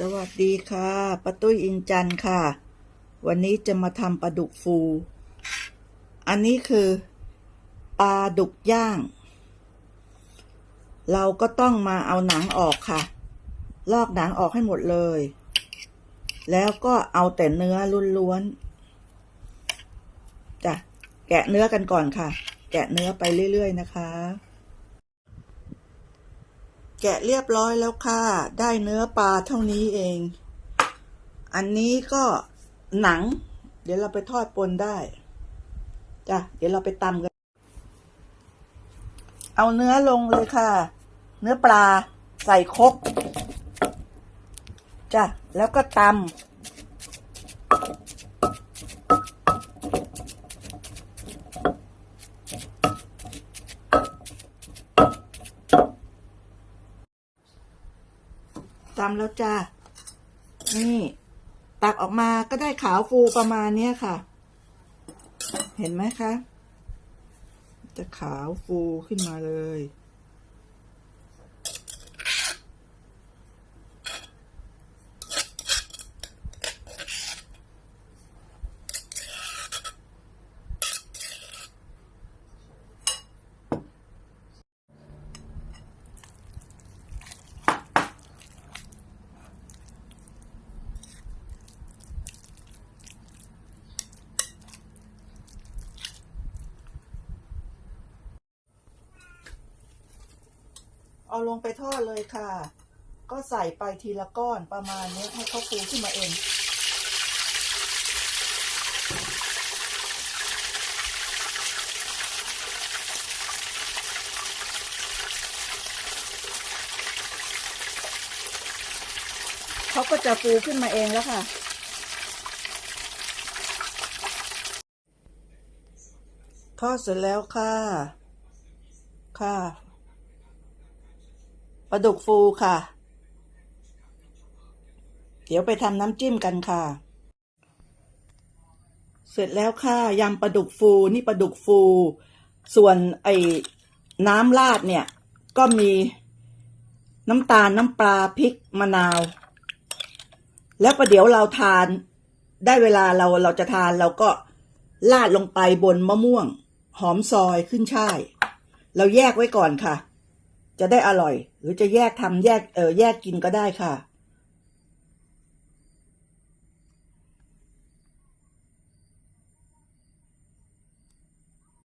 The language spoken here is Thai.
สวัสดีค่ะป้าตุ้ยอินจันค่ะ วันนี้จะมาทำปลาดุกฟู อันนี้คือปลาดุกย่าง เราก็ต้องมาเอาหนังออกค่ะ ลอกหนังออกให้หมดเลย แล้วก็เอาแต่เนื้อล้วนๆจ้ะแกะเนื้อกันก่อนค่ะ แกะเนื้อไปเรื่อยๆนะคะ แกะเรียบร้อยแล้วค่ะ ได้เนื้อปลาเท่านี้เอง อันนี้ก็หนัง เดี๋ยวเราไปทอดปนได้จ้ะเดี๋ยวเราไปตำกัน เอาเนื้อลงเลยค่ะ เนื้อปลาใส่ครกจ้ะแล้วก็ตำ ตำแล้วจ้า นี่ ตักออกมาก็ได้ขาวฟูประมาณเนี้ยค่ะ เห็นไหมคะ จะขาวฟูขึ้นมาเลย เอาลงไปทอดเลยค่ะ ก็ใส่ไปทีละก้อนประมาณนี้ให้เขาฟูขึ้นมาเองเขาก็จะฟูขึ้นมาเองแล้วค่ะ ทอดเสร็จแล้วค่ะ ค่ะ ปลาดุกฟูค่ะ เดี๋ยวไปทำน้ำจิ้มกันค่ะ เสร็จแล้วค่ะยำปลาดุกฟูนี่ปลาดุกฟู ส่วนไอ้น้ำราดเนี่ย ก็มีน้ำตาลน้ำปลาพริกมะนาว แล้วประเดี๋ยวเราทานได้เวลาเราเราจะทานเราก็ลาดลงไปบนมะม่วง หอมซอยขึ้นช่าย เราแยกไว้ก่อนค่ะ จะได้อร่อย หรือจะแยกทำแยกเออแยกกินก็ได้ค่ะ